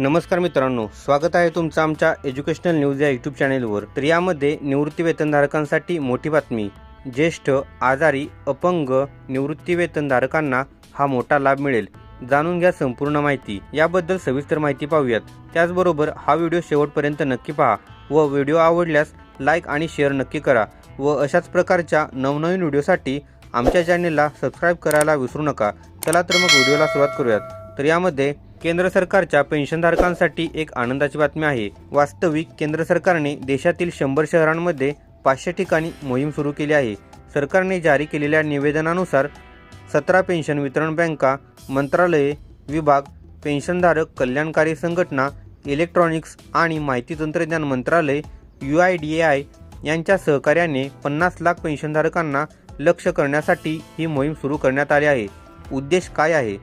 नमस्कार मित्रांनो स्वागत आहे तुमचं आमच्या एज्युकेशनल न्यूज या यूट्यूब चॅनेलवर तर यामध्ये निवृत्तीवेतनधारकांसाठी मोठी बातमी. ज्येष्ठ आजारी अपंग निवृत्तीवेतनधारकांना हा मोठा लाभ मिळेल. जाणून घ्या संपूर्ण माहिती. याबद्दल सविस्तर माहिती पाहूयात. त्याचबरोबर हा व्हिडिओ शेवटपर्यंत नक्की पहा व व्हिडिओ आवडल्यास लाईक आणि शेअर नक्की करा व अशाच प्रकारच्या नवनवीन व्हिडिओसाठी आमच्या चॅनेलला सबस्क्राईब करायला विसरू नका. चला तर मग व्हिडिओला सुरुवात करूयात. तर यामध्ये केंद्र सरकारच्या पेन्शनधारकांसाठी एक आनंदाची बातमी आहे. वास्तविक केंद्र सरकारने देशातील शंभर शहरांमध्ये पाचशे ठिकाणी मोहीम सुरू केली आहे. सरकारने जारी केलेल्या निवेदनानुसार सतरा पेन्शन वितरण बँका मंत्रालये विभाग पेन्शनधारक कल्याणकारी संघटना इलेक्ट्रॉनिक्स आणि माहिती तंत्रज्ञान मंत्रालय U I D A I यांच्या सहकार्याने पन्नास लाख पेन्शनधारकांना लक्ष करण्यासाठी ही मोहीम सुरू करण्यात आली आहे. उद्देश काय आहे?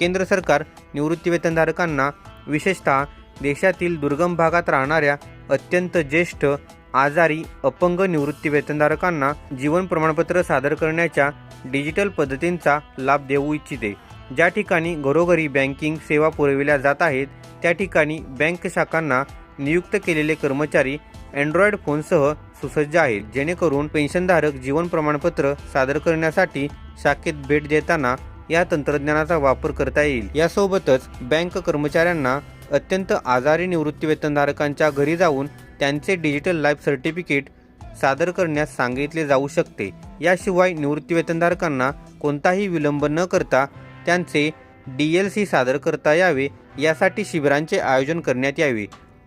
केंद्र सरकार निवृत्तीवेतनधारकांना विशेषतः देशातील दुर्गम भागात राहणाऱ्या अत्यंत ज्येष्ठ आजारी अपंग निवृत्तीवेतनधारकांना जीवन प्रमाणपत्र सादर करण्याच्या डिजिटल पद्धतींचा लाभ देऊ इच्छिते. ज्या ठिकाणी घरोघरी बँकिंग सेवा पुरविल्या जात आहेत त्या ठिकाणी बँक शाखांना नियुक्त केलेले कर्मचारी अँड्रॉइड फोनसह सुसज्ज आहेत. जेणेकरून पेन्शनधारक जीवन प्रमाणपत्र सादर करण्यासाठी शाखेत भेट देताना या तंत्रज्ञानाचा वापर करता येईल. यासोबतच बँक कर्मचाऱ्यांना अत्यंत आजारी निवृत्ती वेतनधारकांच्या घरी जाऊन त्यांचे डिजिटल लाईफ सर्टिफिकेट सादर करण्यास सांगितले जाऊ शकते. याशिवाय निवृत्तीवेतनधारकांना कोणताही विलंब न करता त्यांचे डी एल सी सादर करता यावे यासाठी शिबिरांचे आयोजन करण्यात यावे.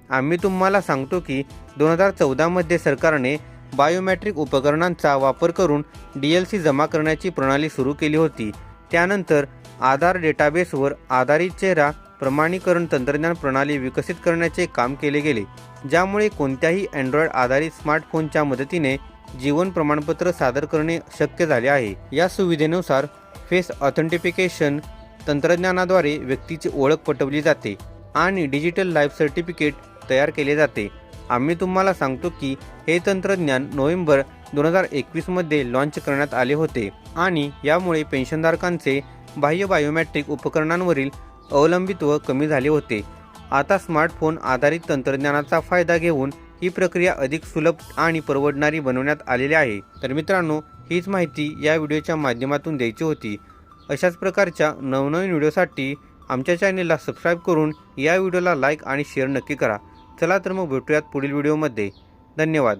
आम्ही तुम्हाला सांगतो की दोन हजार चौदामध्ये सरकारने बायोमॅट्रिक उपकरणांचा वापर करून डी एल सी जमा करण्याची प्रणाली सुरू केली होती. त्यानंतर आधार डेटाबेसवर आधारित चेहरा प्रमाणीकरण तंत्रज्ञान प्रणाली विकसित करण्याचे काम केले गेले ज्यामुळे कोणत्याही अँड्रॉइड आधारित स्मार्टफोनच्या मदतीने जीवन प्रमाणपत्र सादर करणे शक्य झाले आहे. या सुविधेनुसार फेस ऑथेंटिफिकेशन तंत्रज्ञानाद्वारे व्यक्तीची ओळख पटवली जाते आणि डिजिटल लाईफ सर्टिफिकेट तयार केले जाते. आम्ही तुम्हाला सांगतो की हे तंत्रज्ञान नोव्हेंबर दोन हजार एकवीसमध्ये लॉन्च करण्यात आले होते. आणि यामुळे पेन्शनधारकांचे बाह्य बायोमॅट्रिक उपकरणांवरील अवलंबित्व कमी झाले होते. आता स्मार्टफोन आधारित तंत्रज्ञानाचा फायदा घेऊन ही प्रक्रिया अधिक सुलभ आणि परवडणारी बनवण्यात आलेली आहे. तर मित्रांनो हीच माहिती या व्हिडिओच्या माध्यमातून द्यायची होती. अशाच प्रकारच्या नवनवीन व्हिडिओसाठी आमच्या चॅनेलला सबस्क्राईब करून या व्हिडिओला लाईक आणि शेअर नक्की करा. चला तर मग भेटूयात पुढील व्हिडिओमध्ये. धन्यवाद.